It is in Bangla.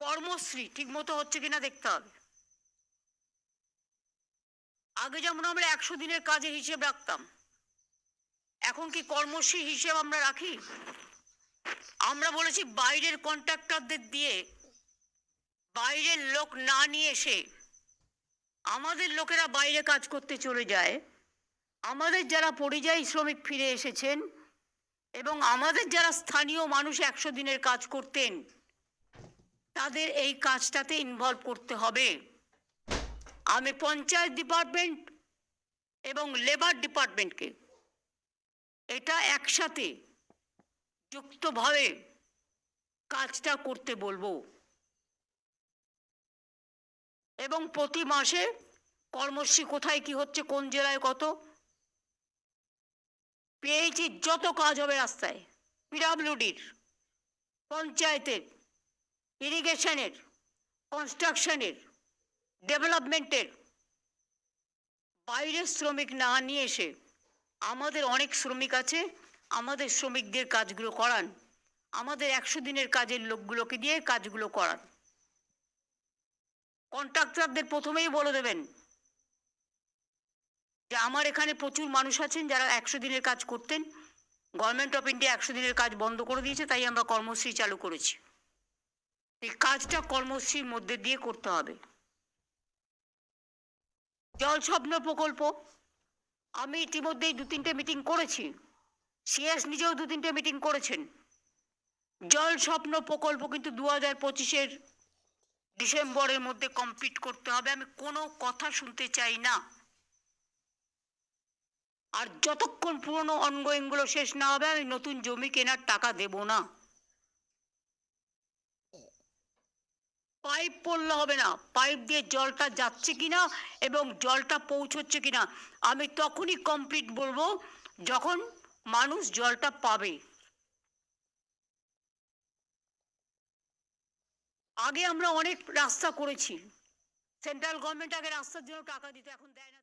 কর্মশ্রী ঠিক মতো হচ্ছে কিনা দেখতে হবে। আগে যেমন আমরা একশো দিনের কাজের হিসেব রাখতাম, এখন কি কর্মশ্রী হিসেব আমরা রাখি? আমরা বলেছি বাইরের কন্ট্রাক্টরদের দিয়ে বাইরের লোক না নিয়ে এসে আমাদের লোকেরা বাইরে কাজ করতে চলে যায়, আমাদের যারা পরিযায়ী শ্রমিক ফিরে এসেছেন এবং আমাদের যারা স্থানীয় মানুষ একশো দিনের কাজ করতেন তাদের এই কাজটাতে ইনভলভ করতে হবে। আমি পঞ্চায়েত ডিপার্টমেন্ট এবং লেবার ডিপার্টমেন্টকে এটা একসাথে যুক্তভাবে কাজটা করতে বলব। এবং প্রতি মাসে কর্মশ্রী কোথায়, কি হচ্ছে, কোন জেলায় কত, পেয়েছি যত কাজ হবে রাস্তায়। পিডাব্লিউডির পঞ্চায়েতের ইরিগেশনের, কনস্ট্রাকশনের, ডেভেলপমেন্টের, বাইরের শ্রমিক না নিয়ে এসে আমাদের অনেক শ্রমিক আছে, আমাদের শ্রমিকদের কাজগুলো করান, আমাদের একশো দিনের কাজের লোকগুলোকে দিয়ে কাজগুলো করান। কন্ট্রাক্টরদের প্রথমেই বলে দেবেন যে আমার এখানে প্রচুর মানুষ আছেন যারা একশো দিনের কাজ করতেন, গভর্নমেন্ট অফ ইন্ডিয়া একশো দিনের কাজ বন্ধ করে দিয়েছে, তাই আমরা কর্মশ্রী চালু করেছি। এই কাজটা কর্মশ্রীর মধ্যে দিয়ে করতে হবে। জল স্বপ্ন প্রকল্প, আমি ইতিমধ্যেই দু তিনটে মিটিং করেছি সিএস নিজেও দু তিনটে মিটিং করেছেন। জল স্বপ্ন প্রকল্প কিন্তু দু হাজার পঁচিশের ডিসেম্বরের মধ্যে কমপ্লিট করতে হবে, আমি কোনো কথা শুনতে চাই না। আর যতক্ষণ পুরনো অনগোয়িংগুলো শেষ না হবে, আমি নতুন জমি কেনার টাকা দেব না। পাইপ পড়লে হবে না। পাইপ দিয়ে জলটা যাচ্ছে কিনা এবং জলটা পৌঁছচ্ছে কিনা, আমি তখনই কমপ্লিট বলব যখন মানুষ জলটা পাবে। আগে আমরা অনেক রাস্তা করেছি। সেন্ট্রাল গভর্নমেন্ট আগে রাস্তার জন্য টাকা দিত, এখন দেয় না।